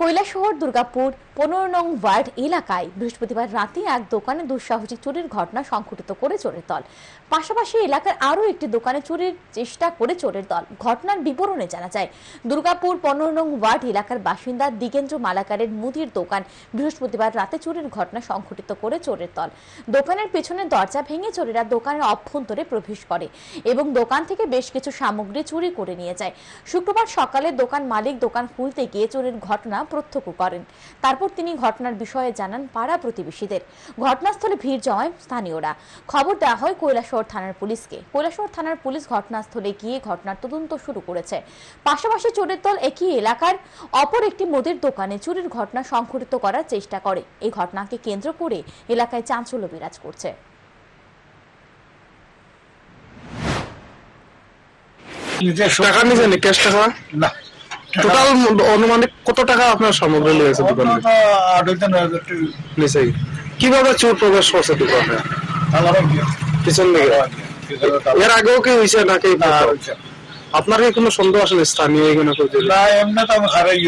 কৈলাসহর, দুর্গাপুর, পনেরো নং ওয়ার্ড এলাকায় বৃহস্পতিবার রাতে এক দোকানে দুঃসাহসিক চুরির ঘটনা সংঘটিত করে চোরের দল। পাশাপাশি এলাকার আরও একটি দোকানে চুরির চেষ্টা করে চোরের দল। ঘটনার বিবরণে জানা যায়, দুর্গাপুর, পনেরো নং ওয়ার্ড এলাকার বাসিন্দা দিগেন্দ্র মালাকারের মুদির দোকান বৃহস্পতিবার রাতে চুরির ঘটনা সংঘটিত করে চোরের দল। দোকানের পেছনে দরজা ভেঙে চোরেরা দোকানের অভ্যন্তরে প্রবেশ করে এবং দোকান থেকে বেশ কিছু সামগ্রী চুরি করে নিয়ে যায়। শুক্রবার সকালে দোকান মালিক দোকান খুলতে গিয়ে চোরের ঘটনা প্রত্যক্ষ করেন। তারপর তিনি ঘটনার বিষয়ে জানান পাড়া প্রতিবেশীদের। ঘটনাস্থলে ভিড় জমায় স্থানীয়রা। খবর দেওয়া হয় কৈলাসহর থানার পুলিশকে। কৈলাসহর থানার পুলিশ ঘটনাস্থলে গিয়ে ঘটনার তদন্ত শুরু করেছে। পাশাপাশি চোরের দল একই এলাকার অপর একটি মুদির দোকানে চুরির ঘটনা সংঘটিত করার চেষ্টা করে। এই ঘটনাকে কেন্দ্র করে এলাকায় চাঞ্চল্য বিরাজ করছে। টাকা নিয়েছেন ক্যাশ টাকা? না। টোটাল অনুমানিক কত টাকা আপনার সামগ্রী নিয়েছে দোকানে? কীভাবে চোর প্রবেশ করছে দোকানে? পিছন দিকে। এর আগেও কি হয়েছে নাকি? আপনার কি কোনো সন্দেহ আসলে স্থানীয় দিলে? না এমনি তো আমি হারাই